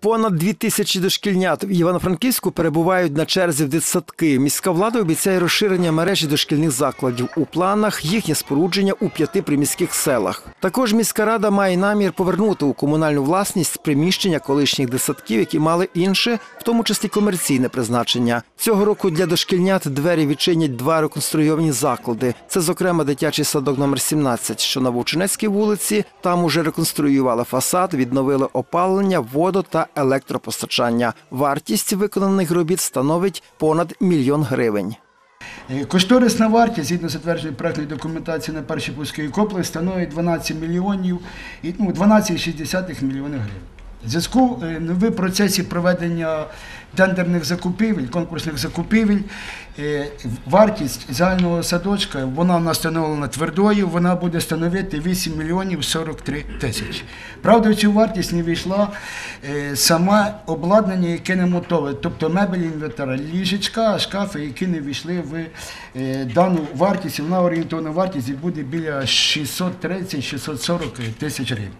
Понад дві тисячі дошкільнят в Івано-Франківську перебувають на черзі в дитсадки. Міська влада обіцяє розширення мережі дошкільних закладів. У планах їхнє спорудження у п'яти приміських селах. Також міська рада має намір повернути у комунальну власність приміщення колишніх дитсадків, які мали інше, в тому числі комерційне призначення. Цього року для дошкільнят двері відчинять два реконструйовані заклади. Це, зокрема, дитячий садок номер 17, що на Вовчинецькій вулиці. Там уже реконструювали фасад, відновили опалення, воду та електропостачання. Вартість виконаних робіт становить понад мільйон гривень. Е, Кошторисна вартість, згідно затвердженої проектної документації на перші пусковий копли становить 12 мільйонів ну, 12,6 мільйонів гривень. Зв'язку е, в процесі проведення тендерних закупівель, конкурсних закупівель, е, вартість загального садочка, вона в нас встановлена твердою, вона буде становити 8 мільйонів 43 тисячі. Правда, в цю вартість не війшла е, саме обладнання, яке не мотове, тобто мебель інвентара, ліжечка, шкафи, які не війшли в дану вартість, вона орієнтовна вартість буде біля 630-640 тисяч гривень.